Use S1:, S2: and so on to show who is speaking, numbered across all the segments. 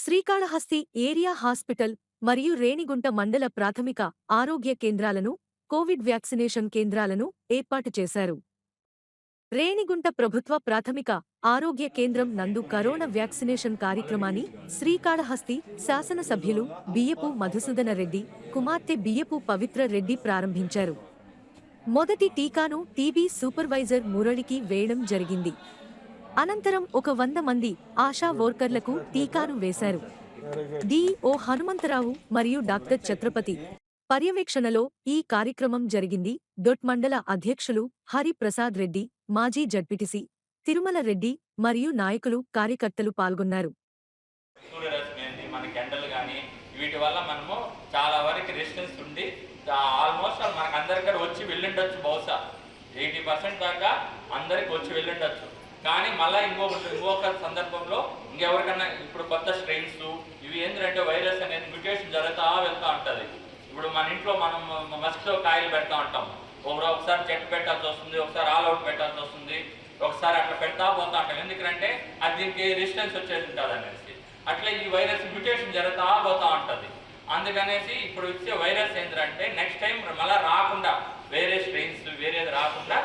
S1: Srikalahasti area hospital మరియు రేణిగుంట మండల ప్రాథమిక ఆరోగ్య కేంద్రాలను కోవిడ్ వ్యాక్సినేషన్ కేంద్రాలను ఏర్పాటు చేశారు. రేణిగుంట ప్రభుత్వ ప్రాథమిక ఆరోగ్య కేంద్రం నందు కరోనా వ్యాక్సినేషన్ కార్యక్రమాన్ని శ్రీకాళహస్తి శాసనసభ్యులు బియ్యపు మధుసూదన రెడ్డి కుమార్తె బియ్యపు పవిత్ర రెడ్డి ప్రారంభించారు. మొదటి టీకాను టీబీ సూపర్వైజర్ మురళికి వేయడం జరిగింది. అనంతరం ఒక వంద మంది ఆశా వర్కర్లకు టీకాను వేశారు. డిఓ హనుమంతరావు మరియు డాక్టర్ ఛత్రపతి పర్యవేక్షణలో ఈ కార్యక్రమం జరిగింది. డొట్ మండల అధ్యక్షులు హరిప్రసాద్ రెడ్డి మాజీ జడ్పిటిసి తిరుమల రెడ్డి మరియు నాయకులు కార్యకర్తలు పాల్గొన్నారు.
S2: వీటి వల్ల మనము చాలా వరకు రెసిస్టెన్స్ ఉండి ఆల్మోస్ట్ మనకు అందరికీ వచ్చి వెళ్ళిండొచ్చు బహుశా. ఎయిటీ పర్సెంట్ దాకా అందరికి వచ్చి వెళ్ళిండొచ్చు. కానీ మళ్ళీ ఇంకొకటి ఇంకొక సందర్భంలో ఇంకెవరికన్నా ఇప్పుడు కొత్త స్ట్రెయిన్స్ ఇవి ఏంటంటే వైరస్ అనేది మ్యూటేషన్ జరుగుతూ వెళ్తూ ఉంటుంది. ఇప్పుడు మన ఇంట్లో మనం మస్కిటో కాయలు పెడతా ఉంటాం. ఒకరు ఒకసారి చెట్టు పెట్టాల్సి వస్తుంది ఒకసారి ఆల్ అవుట్ పెట్టాల్సి వస్తుంది ఒకసారి అట్లా పెడతా పోతా ఉంటాం. ఎందుకంటే అది దీనికి రెసిస్టెన్స్ వచ్చేసి ఉంటుంది అనేసి. అట్లా ఈ వైరస్ మ్యూటేషన్ జరుగుతూ పోతా ఉంటుంది. అందుకనేసి ఇప్పుడు వచ్చే వైరస్ ఏంటంటే నెక్స్ట్ టైం మళ్ళీ రాకుండా వేరే స్ట్రెయిన్స్ వేరేది రాకుండా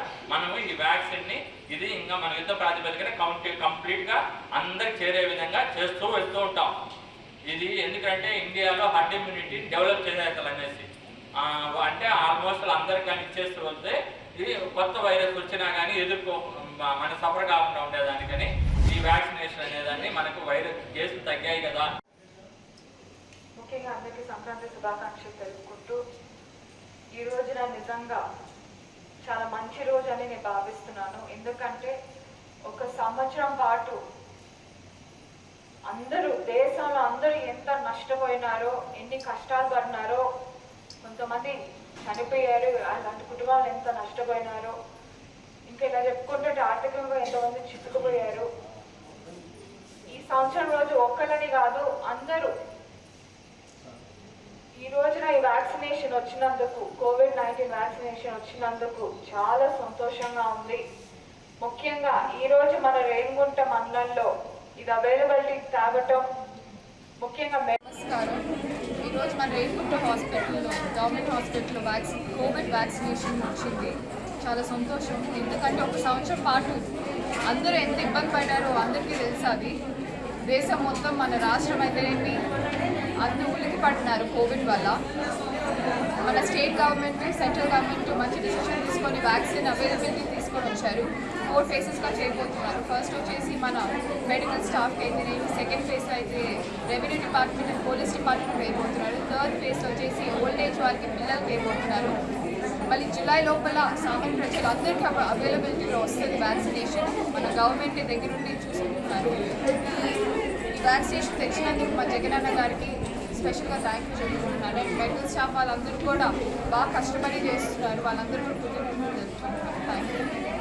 S2: ఇది ఇంకా మన యుద్ధ ప్రాతిపదికన కంప్లీట్ కంప్లీట్గా అందరికి చేరే విధంగా చేస్తూ వెళ్తూ ఉంటాం. ఇది ఎందుకంటే ఇండియాలో హర్డ్ ఇమ్యూనిటీ డెవలప్ చేసేస్తారు అనేసి. అంటే ఆల్మోస్ట్ అందరికి కానీ ఇచ్చేస్తూ వస్తే ఇది కొత్త వైరస్ వచ్చినా కానీ ఎదుర్కో మన సఫర్ కాకుండా ఉండేదానికని ఈ వ్యాక్సినేషన్ అనేదాన్ని మనకు వైరస్ కేసులు తగ్గాయి కదా.
S3: ముఖ్యంగా అందరికీ సంక్రాంతి శుభాకాంక్షలు తెలుపుకుంటూ ఈ రోజున నిజంగా చాలా మంచి రోజు అని నేను భావిస్తున్నాను. ఎందుకంటే ఒక సంవత్సరం పాటు అందరూ దేశంలో అందరూ ఎంత నష్టపోయినారో ఎన్ని కష్టాలు పడినారో కొంతమంది చనిపోయారు అలాంటి కుటుంబాలు ఎంత నష్టపోయినారో ఇంకా ఇలా చెప్పుకుంటుంటే ఆర్థికంగా ఎంతమంది చిక్కుకుపోయారు. ఈ సంవత్సరం రోజు ఒక్కలని కాదు అందరూ ఈ రోజున ఈ వ్యాక్సినేషన్ వచ్చినందుకు కోవిడ్ నైన్టీన్ వ్యాక్సినేషన్ వచ్చినందుకు చాలా సంతోషంగా ఉంది. ముఖ్యంగా ఈ రోజు మన రేణిగుంట మండలంలో ఇది అవైలబిలిటీ తాగటం ముఖ్యంగా
S4: నమస్కారం. ఈరోజు మన రేణుగుంట హాస్పిటల్లో గవర్నమెంట్ హాస్పిటల్లో వ్యాక్సిన్ కోవిడ్ వ్యాక్సినేషన్ వచ్చింది. చాలా సంతోషం. ఎందుకంటే ఒక సంవత్సరం పాటు అందరూ ఎంత ఇబ్బంది పడ్డారో అందరికీ తెలుసు అది. దేశం మొత్తం మన రాష్ట్రం అయితేనేమి అందరూ ఉలికి పడినారు కోవిడ్ వల్ల. మన స్టేట్ గవర్నమెంట్ సెంట్రల్ గవర్నమెంట్ మంచి డిసిషన్ తీసుకొని వ్యాక్సిన్ అవైలబిలిటీ తీసుకొని వచ్చారు. ఫోర్ ఫేసెస్గా చేయబోతున్నారు. ఫస్ట్ వచ్చేసి మన మెడికల్ స్టాఫ్కి అయితే సెకండ్ ఫేజ్ అయితే revenue department and police department వేయబోతున్నారు. Third phase వచ్చేసి ఓల్డ్ ఏజ్ వాళ్ళకి పిల్లలు వేయబోతున్నారు. మళ్ళీ జూలై లోపల సామాన్య ప్రజలు అందరికీ అవైలబిలిటీలో వస్తుంది వ్యాక్సినేషన్ మన గవర్నమెంట్ దగ్గర నుండి చూసుకుంటున్నారు. ఈ వ్యాక్సినేషన్ తెచ్చినందుకు మా జగనన్న గారికి స్పెషల్గా థ్యాంక్ యూ చెప్పుకుంటున్నాను అండ్ మెడికల్ స్టాఫ్ వాళ్ళందరూ కూడా బాగా కష్టపడి చేస్తున్నారు. వాళ్ళందరూ కూడా కృతజ్ఞతలు థ్యాంక్ యూ